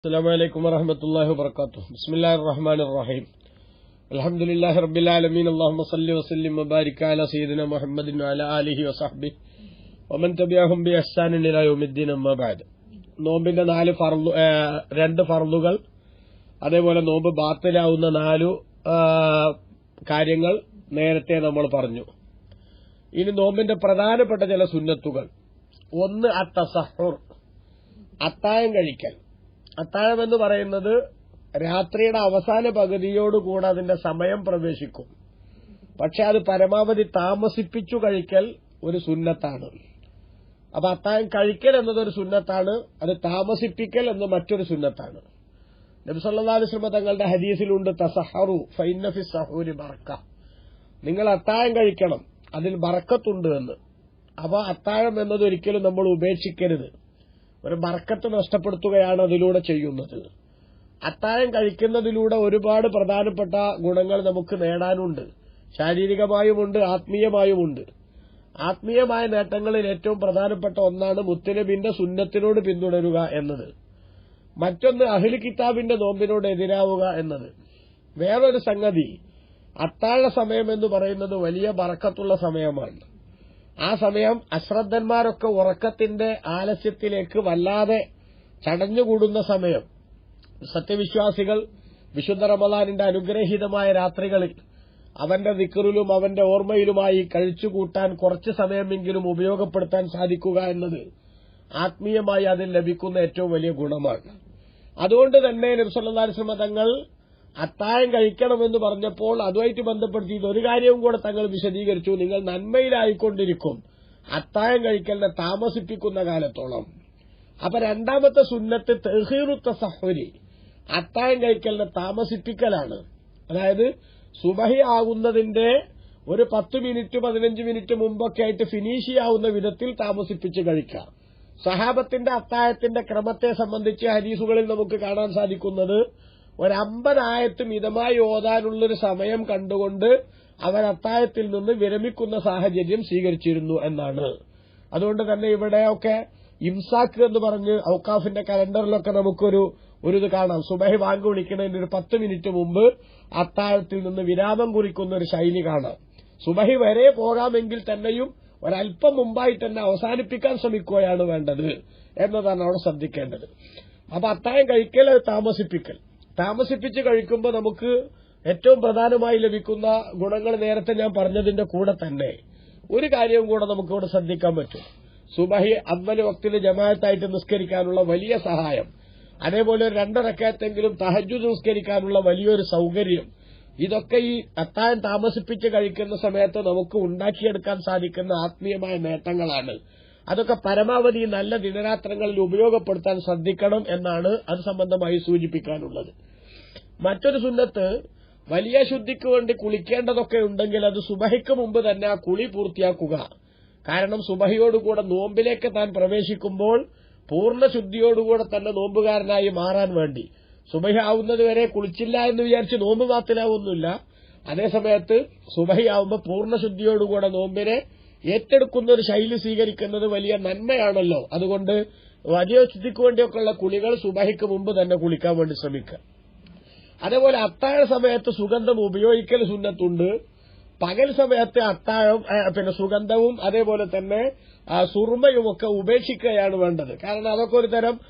السلام عليكم ورحمة الله وبركاته بسم الله الرحمن الرحيم الحمد لله رب العالمين اللهم صل وسلم وبارك على سيدنا محمد وعلى آله وصحبه ومن تبعهم بإحسان إلى يوم الدين أما بعد നോമ്പിന്റെ നാല് ഫർദു ഏ, രണ്ട് ഫർദുകൾ അതേപോലെ നോമ്പ് ബാത്തിലാവുന്ന നാലു ആ, കാര്യങ്ങൾ നേരത്തെ നമ്മൾ പറഞ്ഞു ഇനി നോമ്പിന്റെ പ്രധാനപ്പെട്ട ചില സുന്നത്തുകൾ ഒന്ന് അത്തസഹുർ അത്താഴം കഴിക്കൽ അത്താഴം എന്ന് പറയുന്നത് രാത്രിയുടെ അവസാന പകുതിയോടുകൂടെ അതിന്റെ സമയം പ്രവേശിക്കും. പക്ഷെ അത് പരമാവധി താമസിപ്പിച്ചു കഴിക്കൽ ഒരു സുന്നത്താണ്. അപ്പൊ അത്താഴം കഴിക്കൽ എന്നതൊരു സുന്നത്താണ് അത് താമസിപ്പിക്കൽ എന്ന് മറ്റൊരു സുന്നത്താണ്. നബിസല്ലാസ്ലമ തങ്ങളുടെ ഹദീസിലുണ്ട് തസഹറു ഫൈനഫി സഹൂരി ബറക്ക. നിങ്ങൾ അത്താഴം കഴിക്കണം അതിൽ ബറക്കത്തുണ്ട് എന്ന്. അപ്പൊ അത്താഴം എന്നത് ഒരിക്കലും നമ്മൾ ഉപേക്ഷിക്കരുത്. ഒരു ബർക്കത്ത് നഷ്ടപ്പെടുത്തുകയാണ് അതിലൂടെ ചെയ്യുന്നത്. അത്താഴം കഴിക്കുന്നതിലൂടെ ഒരുപാട് പ്രധാനപ്പെട്ട ഗുണങ്ങൾ നമുക്ക് നേടാനുണ്ട്. ശാരീരികമായുമുണ്ട് ആത്മീയമായുമുണ്ട്. ആത്മീയമായ നേട്ടങ്ങളിൽ ഏറ്റവും പ്രധാനപ്പെട്ട ഒന്നാണ് മുത്തലബിന്റെ സുന്നത്തിനോട് പിന്തുടരുക എന്നത്. മറ്റൊന്ന് അഹിൽ കിതാബിന്റെ നോമ്പിനോട് എതിരാവുക എന്നത്. വേറൊരു സംഗതി അത്താഴ സമയം എന്ന് പറയുന്നത് വലിയ ബറക്കത്തുള്ള സമയമാണ്. ആ സമയം അശ്രദ്ധന്മാരൊക്കെ ഉറക്കത്തിന്റെ ആലസ്യത്തിലേക്ക് വല്ലാതെ ചടഞ്ഞുകൂടുന്ന സമയം. സത്യവിശ്വാസികൾ വിശുദ്ധ റമദാനിന്റെ അനുഗ്രഹീതമായ രാത്രികളിൽ അവന്റെ ദിക്കറിലും അവന്റെ ഓർമ്മയിലുമായി കഴിച്ചുകൂട്ടാൻ കുറച്ച് സമയമെങ്കിലും ഉപയോഗപ്പെടുത്താൻ സാധിക്കുക എന്നത് ആത്മീയമായി അതിൽ ലഭിക്കുന്ന ഏറ്റവും വലിയ ഗുണമാണ്. അതുകൊണ്ട് തന്നെ നബ്സല്ലാസ്ലമ തങ്ങൾ അത്താഴം കഴിക്കണമെന്ന് പറഞ്ഞപ്പോൾ അതുമായിട്ട് ബന്ധപ്പെടുത്തിയിട്ട് ഒരു കാര്യവും കൂടെ തങ്ങൾ വിശദീകരിച്ചു. നിങ്ങൾ നന്മയിലായിക്കൊണ്ടിരിക്കും. അത്തായം കഴിക്കലിനെ താമസിപ്പിക്കുന്ന കാലത്തോളം. അപ്പൊ രണ്ടാമത്തെ സുന്നത്ത് തെഹീറുത്ത സഹോരി അത്തായം കഴിക്കലിനെ താമസിപ്പിക്കലാണ്. അതായത് സുബഹി ആകുന്നതിന്റെ ഒരു പത്ത് മിനിറ്റ് പതിനഞ്ച് മിനിറ്റ് മുമ്പൊക്കെ ആയിട്ട് ഫിനിഷ് ചെയ്യാവുന്ന വിധത്തിൽ താമസിപ്പിച്ച് കഴിക്കാം. സഹാബത്തിന്റെ അത്തായത്തിന്റെ ക്രമത്തെ സംബന്ധിച്ച് ഹരീസുകളിൽ നമുക്ക് കാണാൻ സാധിക്കുന്നത് ഒരു അമ്പതായത്ത് മിതമായി ഓതാനുള്ളൊരു സമയം കണ്ടുകൊണ്ട് അവർ അത്തായത്തിൽ നിന്ന് വിരമിക്കുന്ന സാഹചര്യം സ്വീകരിച്ചിരുന്നു എന്നാണ്. അതുകൊണ്ട് തന്നെ ഇവിടെയൊക്കെ ഇംസാക്ക് എന്ന് പറഞ്ഞ് ഔക്കാഫിന്റെ കലണ്ടറിലൊക്കെ നമുക്കൊരു ഒരു ഇത് കാണാം. സുബഹി വാങ്ക് വിളിക്കുന്നതിന് ഒരു പത്ത് മിനിറ്റ് മുമ്പ് അത്താഴത്തിൽ നിന്ന് വിരാമം കുറിക്കുന്ന ഒരു ശൈലി കാണാം. സുബഹി വരെ പോകാമെങ്കിൽ തന്നെയും ഒരല്പം മുമ്പായി തന്നെ അവസാനിപ്പിക്കാൻ ശ്രമിക്കുകയാണ് വേണ്ടത് എന്നതാണ് അവിടെ ശ്രദ്ധിക്കേണ്ടത്. അപ്പൊ അത്താഴം കഴിക്കൽ താമസിപ്പിക്കൽ. താമസിപ്പിച്ച് കഴിക്കുമ്പോൾ നമുക്ക് ഏറ്റവും പ്രധാനമായി ലഭിക്കുന്ന ഗുണങ്ങൾ നേരത്തെ ഞാൻ പറഞ്ഞതിന്റെ കൂടെ തന്നെ. ഒരു കാര്യവും കൂടെ നമുക്കിവിടെ ശ്രദ്ധിക്കാൻ പറ്റും. സുബഹി അവൽ വക്തിന് ജമാഅത്തായിട്ട് നിസ്കരിക്കാനുള്ള വലിയ സഹായം അതേപോലെ ഒരു രണ്ടരക്കത്തെങ്കിലും തഹജു നിസ്കരിക്കാനുള്ള വലിയൊരു സൌകര്യം ഇതൊക്കെ ഈ അത്തായം താമസിപ്പിച്ച് കഴിക്കുന്ന സമയത്ത് നമുക്ക് ഉണ്ടാക്കിയെടുക്കാൻ സാധിക്കുന്ന ആത്മീയമായ നേട്ടങ്ങളാണ്. അതൊക്കെ പരമാവധി നല്ല ദിനരാത്രങ്ങളിൽ ഉപയോഗപ്പെടുത്താൻ ശ്രദ്ധിക്കണം എന്നാണ് അത് സംബന്ധമായി സൂചിപ്പിക്കാനുള്ളത്. മറ്റൊരു സുന്നത്ത് വലിയ ശുദ്ധിക്ക് വേണ്ടി കുളിക്കേണ്ടതൊക്കെ ഉണ്ടെങ്കിൽ അത് സുബഹിക്ക് മുമ്പ് തന്നെ ആ കുളി പൂർത്തിയാക്കുക. കാരണം സുബഹിയോടുകൂടെ നോമ്പിലേക്ക് താൻ പ്രവേശിക്കുമ്പോൾ പൂർണ ശുദ്ധിയോടുകൂടെ തന്നെ നോമ്പുകാരനായി മാറാൻ വേണ്ടി. സുബഹി ആവുന്നത് വരെ കുളിച്ചില്ല എന്ന് വിചാരിച്ച് നോമ്പ് മാത്തിലാവുന്നില്ല അതേസമയത്ത് സുബഹി ആവുമ്പോൾ പൂർണ ശുദ്ധിയോടുകൂടെ നോമ്പിനെ ഏറ്റെടുക്കുന്ന ഒരു ശൈലി സ്വീകരിക്കുന്നത് വലിയ നന്മയാണല്ലോ. അതുകൊണ്ട് വലിയ ശുദ്ധിക്ക് വേണ്ടിയൊക്കെയുള്ള കുളികൾ സുബഹിക്ക് മുമ്പ് തന്നെ കുളിക്കാൻ വേണ്ടി ശ്രമിക്കുക. അതേപോലെ അത്താഴ സമയത്ത് സുഗന്ധം ഉപയോഗിക്കൽ സുന്നത്തുണ്ട്. പകൽ സമയത്ത് അത്താഴം പിന്നെ സുഗന്ധവും അതേപോലെ തന്നെ ആ, സുറുമയുമൊക്കെ ഉപേക്ഷിക്കുകയാണ് വേണ്ടത്. കാരണം അതൊക്കെ ഒരു തരം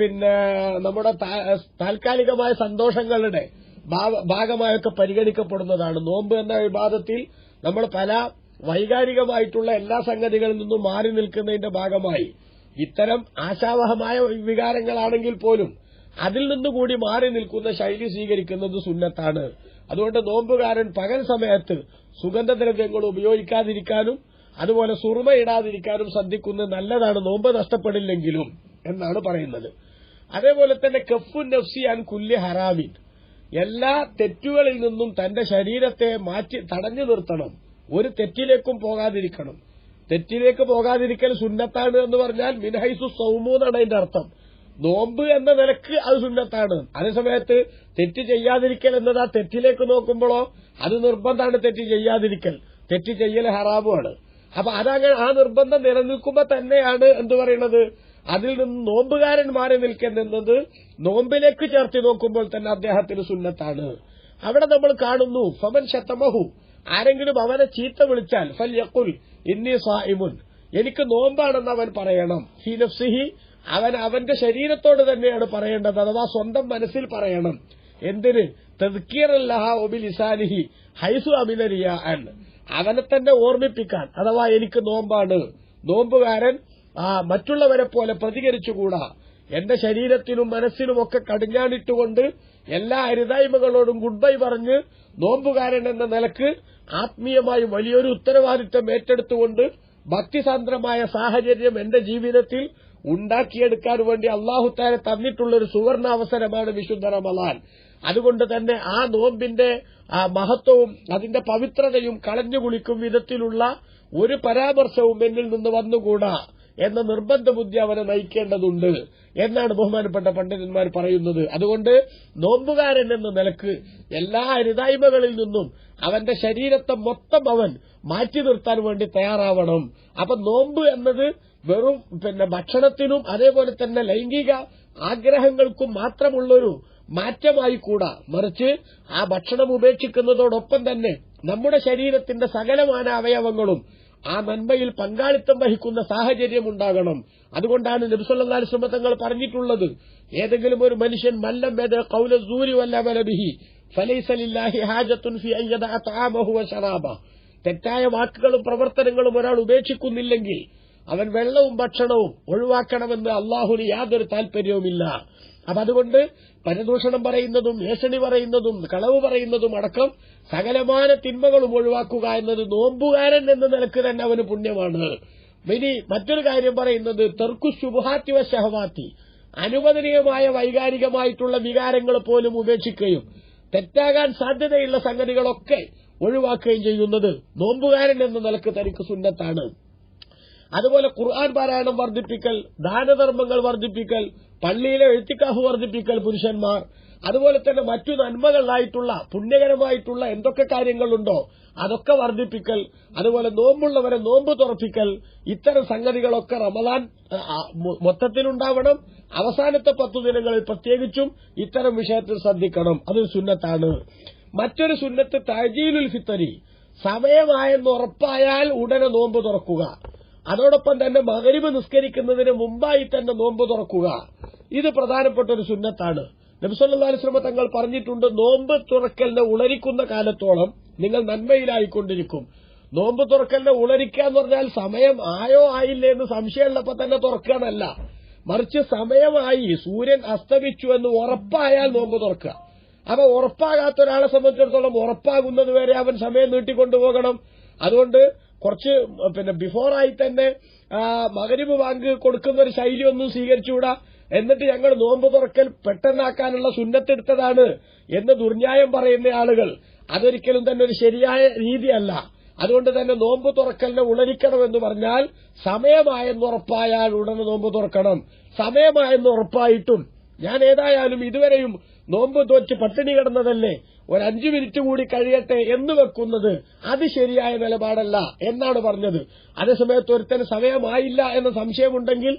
പിന്നെ നമ്മുടെ താൽക്കാലികമായ സന്തോഷങ്ങളുടെ ഭാഗ- ഭാഗമായൊക്കെ പരിഗണിക്കപ്പെടുന്നതാണ്. നോമ്പ് എന്ന വിവാദത്തിൽ നമ്മൾ പല വൈകാരികമായിട്ടുള്ള എല്ലാ സംഗതികളിൽ നിന്നും മാറി നിൽക്കുന്നതിന്റെ ഭാഗമായി ഇത്തരം ആശാവഹമായ വികാരങ്ങളാണെങ്കിൽ പോലും അതിൽ നിന്നുകൂടി മാറി നിൽക്കുന്ന ശൈലി സ്വീകരിക്കുന്നത് സുന്നത്താണ്. അതുകൊണ്ട് നോമ്പുകാരൻ പകൽ സമയത്ത് സുഗന്ധദ്രവ്യങ്ങൾ ഉപയോഗിക്കാതിരിക്കാനും അതുപോലെ സുറുമയിടാതിരിക്കാനും ശ്രദ്ധിക്കുന്നത് നല്ലതാണ്. നോമ്പ് നഷ്ടപ്പെടില്ലെങ്കിലും എന്നാണ് പറയുന്നത്. അതേപോലെ തന്നെ കഫുൻ നഫ്സി അൻ കുല്യ ഹറാമിൻ. എല്ലാ തെറ്റുകളിൽ നിന്നും തന്റെ ശരീരത്തെ മാറ്റി തടഞ്ഞു നിർത്തണം. ഒരു തെറ്റിലേക്കും പോകാതിരിക്കണം. തെറ്റിലേക്ക് പോകാതിരിക്കൽ സുന്നത്താണ് എന്ന് പറഞ്ഞാൽ മിൻഹൈസു സൗമു എന്നാണ് അതിന്റെ അർത്ഥം. നോമ്പ് എന്ന നിലയ്ക്ക് അത് സുന്നത്താണ്. അതേസമയത്ത് തെറ്റ് ചെയ്യാതിരിക്കൽ എന്നത് തെറ്റിലേക്ക് നോക്കുമ്പോഴോ അത് നിർബന്ധമാണ് തെറ്റ് ചെയ്യാതിരിക്കൽ. തെറ്റ് ചെയ്യൽ ഹറാമുമാണ്. അപ്പൊ അതങ്ങനെ ആ നിർബന്ധം നിലനിൽക്കുമ്പോ തന്നെയാണ് എന്ത് പറയുന്നത്? അതിൽ നിന്ന് നോമ്പുകാരൻ മാറി നിൽക്കുന്നത് നോമ്പിലേക്ക് ചേർത്തി നോക്കുമ്പോൾ തന്നെ അദ്ദേഹത്തിന് സുന്നത്താണ്. അവിടെ നമ്മൾ കാണുന്നു ഫമൻ ശത്തമഹു ആരെങ്കിലും അവനെ ചീത്ത വിളിച്ചാൽ ഫൽ യക്കുൽ ഇന്നി സായിമുൻ എനിക്ക് നോമ്പാണെന്ന് അവൻ പറയണം. ഹി നഫ്സിഹി അവൻ അവന്റെ ശരീരത്തോട് തന്നെയാണ് പറയേണ്ടത്. അഥവാ സ്വന്തം മനസ്സിൽ പറയണം. എന്തിന്? തെതുക്കിയറല്ലഹ ഹൈസു അമിനരിയ അവനെ തന്നെ ഓർമ്മിപ്പിക്കാൻ. അഥവാ എനിക്ക് നോമ്പാണ്. നോമ്പുകാരൻ ആ മറ്റുള്ളവരെ പോലെ പ്രതികരിച്ചുകൂടാ. എന്റെ ശരീരത്തിനും മനസ്സിനുമൊക്കെ കടിഞ്ഞാണിട്ടുകൊണ്ട് എല്ലാ അരുതായ്മകളോടും ഗുഡ് ബൈ പറഞ്ഞ് നോമ്പുകാരൻ എന്ന നിലയ്ക്ക് ആത്മീയമായി വലിയൊരു ഉത്തരവാദിത്വം ഏറ്റെടുത്തുകൊണ്ട് ഭക്തിസാന്ദ്രമായ സാഹചര്യം എന്റെ ജീവിതത്തിൽ ഉണ്ടാക്കിയെടുക്കാൻ വേണ്ടി അള്ളാഹുത്താരെ തന്നിട്ടുള്ളൊരു സുവർണാവസരമാണ് വിശുദ്ധ റമലാൻ അതുകൊണ്ട് തന്നെ ആ നോമ്പിന്റെ മഹത്വവും അതിന്റെ പവിത്രതയും കളഞ്ഞു കുളിക്കും വിധത്തിലുള്ള ഒരു പരാമർശവും എന്നിൽ നിന്ന് വന്നുകൂടാ എന്ന നിർബന്ധ ബുദ്ധി അവനെ നയിക്കേണ്ടതുണ്ട് എന്നാണ് ബഹുമാനപ്പെട്ട പണ്ഡിതന്മാർ പറയുന്നത്. അതുകൊണ്ട് നോമ്പുകാരൻ എന്ന നിലയ്ക്ക് എല്ലാ അരുതായ്മകളിൽ നിന്നും അവന്റെ ശരീരത്തെ മൊത്തം അവൻ മാറ്റി നിർത്താൻ വേണ്ടി തയ്യാറാവണം. അപ്പൊ നോമ്പ് എന്നത് വെറും പിന്നെ ഭക്ഷണത്തിനും അതേപോലെ തന്നെ ലൈംഗിക ആഗ്രഹങ്ങൾക്കും മാത്രമുള്ളൊരു മാറ്റമായി കൂടാ. മറിച്ച് ആ ഭക്ഷണം ഉപേക്ഷിക്കുന്നതോടൊപ്പം തന്നെ നമ്മുടെ ശരീരത്തിന്റെ സകലമാന അവയവങ്ങളും ആ നന്മയിൽ പങ്കാളിത്തം വഹിക്കുന്ന സാഹചര്യം ഉണ്ടാകണം. അതുകൊണ്ടാണ് നബിസ്വല്ലാ ശ്രമത്തങ്ങൾ പറഞ്ഞിട്ടുള്ളത് ഏതെങ്കിലും ഒരു മനുഷ്യൻ മല്ലം വേദ കൗല സൂരി വല്ലബലബിഹി ഫലൈസലില്ലാഹി ഹാജത്തുൻ ഫി തെറ്റായ വാക്കുകളും പ്രവർത്തനങ്ങളും ഒരാൾ ഉപേക്ഷിക്കുന്നില്ലെങ്കിൽ അവൻ വെള്ളവും ഭക്ഷണവും ഒഴിവാക്കണമെന്ന് അള്ളാഹുന് യാതൊരു താൽപര്യവുമില്ല. അപ്പൊ അതുകൊണ്ട് പരദൂഷണം പറയുന്നതും ഏഷണി പറയുന്നതും കളവ് പറയുന്നതും അടക്കം സകലമാന തിന്മകളും ഒഴിവാക്കുക എന്നത് നോമ്പുകാരൻ എന്ന നിലയ്ക്ക് തന്നെ അവന് പുണ്യമാണ്. ഇനി മറ്റൊരു കാര്യം പറയുന്നത് തെർക്കു ശുഭാത്തിവ ഷഹവാത്തി അനുവദനീയമായ വൈകാരികമായിട്ടുള്ള വികാരങ്ങൾ പോലും ഉപേക്ഷിക്കുകയും തെറ്റാകാൻ സാധ്യതയുള്ള സംഗതികളൊക്കെ ഒഴിവാക്കുകയും ചെയ്യുന്നത് നോമ്പുകാരൻ എന്ന നിലയ്ക്ക് തനിക്ക് സുന്നത്താണ്. അതുപോലെ ഖുർആൻ പാരായണം വർദ്ധിപ്പിക്കൽ ദാനധർമ്മങ്ങൾ വർദ്ധിപ്പിക്കൽ പള്ളിയിലെ എഴുത്തിക്കാഹ് വർദ്ധിപ്പിക്കൽ പുരുഷന്മാർ അതുപോലെ തന്നെ മറ്റു നന്മകളായിട്ടുള്ള പുണ്യകരമായിട്ടുള്ള എന്തൊക്കെ കാര്യങ്ങളുണ്ടോ അതൊക്കെ വർദ്ധിപ്പിക്കൽ അതുപോലെ നോമ്പുള്ളവരെ നോമ്പ് തുറപ്പിക്കൽ ഇത്തരം സംഗതികളൊക്കെ റമദാൻ മൊത്തത്തിലുണ്ടാവണം. അവസാനത്തെ പത്തു ദിനങ്ങളിൽ പ്രത്യേകിച്ചും ഇത്തരം വിഷയത്തിൽ ശ്രദ്ധിക്കണം. അതൊരു സുന്നത്താണ്. മറ്റൊരു സുന്നത്ത് തജീലുൽ ഫിത്തരി. സമയമായെന്ന് ഉറപ്പായാൽ ഉടനെ നോമ്പ് തുറക്കുക. അതോടൊപ്പം തന്നെ മകരിവ് നിസ്കരിക്കുന്നതിന് മുമ്പായി തന്നെ നോമ്പ് തുറക്കുക. ഇത് പ്രധാനപ്പെട്ട ഒരു സുന്നത്താണ്. നബ്സല്ലാസ്ലമ തങ്ങൾ പറഞ്ഞിട്ടുണ്ട് നോമ്പ് തുറക്കലിനെ ഉളരിക്കുന്ന കാലത്തോളം നിങ്ങൾ നന്മയിലായിക്കൊണ്ടിരിക്കും. നോമ്പ് തുറക്കലിനെ ഉളരിക്കുക എന്ന് പറഞ്ഞാൽ സമയം ആയോ ആയില്ലേ എന്ന് സംശയമുള്ളപ്പോ തന്നെ തുറക്കാനല്ല മറിച്ച് സമയമായി സൂര്യൻ അസ്തമിച്ചു എന്ന് ഉറപ്പായാൽ നോമ്പ് തുറക്കുക. അപ്പൊ ഉറപ്പാകാത്ത ഒരാളെ സംബന്ധിച്ചിടത്തോളം ഉറപ്പാകുന്നത് വരെ അവൻ സമയം നീട്ടിക്കൊണ്ടുപോകണം. അതുകൊണ്ട് കുറച്ച് പിന്നെ ബിഫോറായി തന്നെ മകരിവ് ബാങ്ക് കൊടുക്കുന്ന ഒരു ശൈലി ഒന്നും സ്വീകരിച്ചുകൂടാ? എന്നിട്ട് ഞങ്ങൾ നോമ്പ് തുറക്കൽ പെട്ടെന്നാക്കാനുള്ള സുന്നത്തെടുത്തതാണ് എന്ന് ദുർന്യായം പറയുന്ന ആളുകൾ. അതൊരിക്കലും തന്നെ ഒരു ശരിയായ രീതിയല്ല. അതുകൊണ്ട് തന്നെ നോമ്പ് തുറക്കലിനെ ഉളരിക്കണമെന്ന് പറഞ്ഞാൽ സമയമായെന്ന് ഉറപ്പായാൽ ഉടനെ നോമ്പ് തുറക്കണം. സമയമായെന്ന് ഉറപ്പായിട്ടും ഞാൻ ഏതായാലും ഇതുവരെയും നോമ്പ് തോറ്റ് പട്ടിണി കിടന്നതല്ലേ? ഒരു അഞ്ചു മിനിറ്റ് കൂടി കഴിയട്ടെ എന്ന് വെക്കുന്നത് അത് ശരിയായ നിലപാടല്ല എന്നാണ് പറഞ്ഞത്. അതേസമയത്ത് ഒരുത്തന് സമയമായില്ല എന്ന സംശയമുണ്ടെങ്കിൽ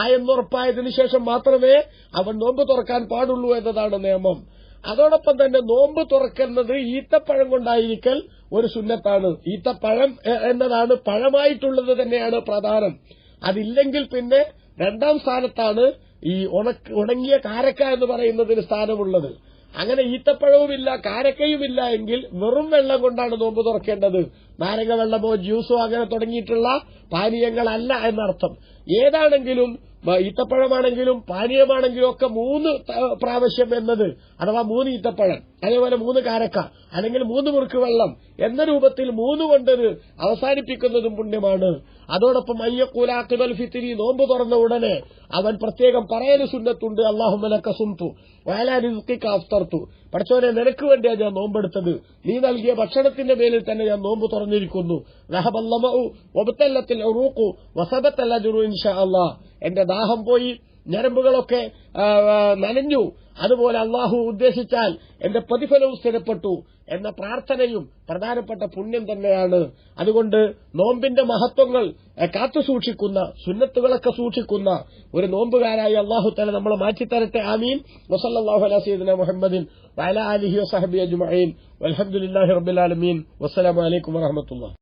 ആയെന്നുറപ്പായതിനു ശേഷം മാത്രമേ അവൻ നോമ്പ് തുറക്കാൻ പാടുള്ളൂ എന്നതാണ് നിയമം. അതോടൊപ്പം തന്നെ നോമ്പ് തുറക്കുന്നത് ഈത്തപ്പഴം കൊണ്ടായിരിക്കൽ ഒരു സുന്നത്താണ്. ഈത്തപ്പഴം എന്നതാണ് പഴമായിട്ടുള്ളത് തന്നെയാണ് പ്രധാനം. അതില്ലെങ്കിൽ പിന്നെ രണ്ടാം സ്ഥാനത്താണ് ഈ ഉണങ്ങിയ കാരക്ക എന്ന് പറയുന്നതിന് സ്ഥാനമുള്ളത്. അങ്ങനെ ഈത്തപ്പഴവുമില്ല കാരക്കയുമില്ല എങ്കിൽ വെറും വെള്ളം കൊണ്ടാണ് നോമ്പ് തുറക്കേണ്ടത്. നാരങ്ങ വെള്ളമോ ജ്യൂസോ അങ്ങനെ തുടങ്ങിയിട്ടുള്ള പാനീയങ്ങളല്ല എന്നർത്ഥം. ഏതാണെങ്കിലും ഈത്തപ്പഴമാണെങ്കിലും പാനീയമാണെങ്കിലും ഒക്കെ മൂന്ന് പ്രാവശ്യം എന്നത്. അഥവാ മൂന്ന് ഈത്തപ്പഴം അതേപോലെ മൂന്ന് കാരക്ക അല്ലെങ്കിൽ മൂന്ന് മുറുക്ക് വെള്ളം എന്ന രൂപത്തിൽ മൂന്ന് കൊണ്ടത് അവസാനിപ്പിക്കുന്നതും പുണ്യമാണ്. അതോടൊപ്പം അയ്യക്കൂലാക്കുതൽ ഫിത്തിരി നോമ്പ് തുറന്ന ഉടനെ അവൻ പ്രത്യേകം പറയൽ സുന്നത്തുണ്ട്. അള്ളാഹുമലക്ക സുന്തു വയലാരിസ്കിക്ക അഫ്തർത്തു പഠിച്ചവനെ നിനക്ക് വേണ്ടിയാ ഞാൻ നോമ്പെടുത്തത്. നീ നൽകിയ ഭക്ഷണത്തിന്റെ പേരിൽ തന്നെ ഞാൻ നോമ്പ് തുറന്നിരിക്കുന്നു. ഇൻഷാ എന്റെ ദാഹം പോയി ഞരമ്പുകളൊക്കെ നനഞ്ഞു. അതുപോലെ അള്ളാഹു ഉദ്ദേശിച്ചാൽ എന്റെ പ്രതിഫലവും സ്ഥിരപ്പെട്ടു എന്ന പ്രാർത്ഥനയും പ്രധാനപ്പെട്ട പുണ്യം തന്നെയാണ്. അതുകൊണ്ട് നോമ്പിന്റെ മഹത്വങ്ങൾ കാത്തുസൂക്ഷിക്കുന്ന കാത്തു സൂക്ഷിക്കുന്ന സുന്നത്തുകളൊക്കെ സൂക്ഷിക്കുന്ന ഒരു നോമ്പുകാരായി അള്ളാഹു തന്നെ നമ്മളെ മാറ്റിത്തരട്ടെ. ആമീൻ. വസല്ലാഹു അല وعلى آله وصحبه أجمعين والحمد لله رب العالمين والسلام عليكم ورحمة الله.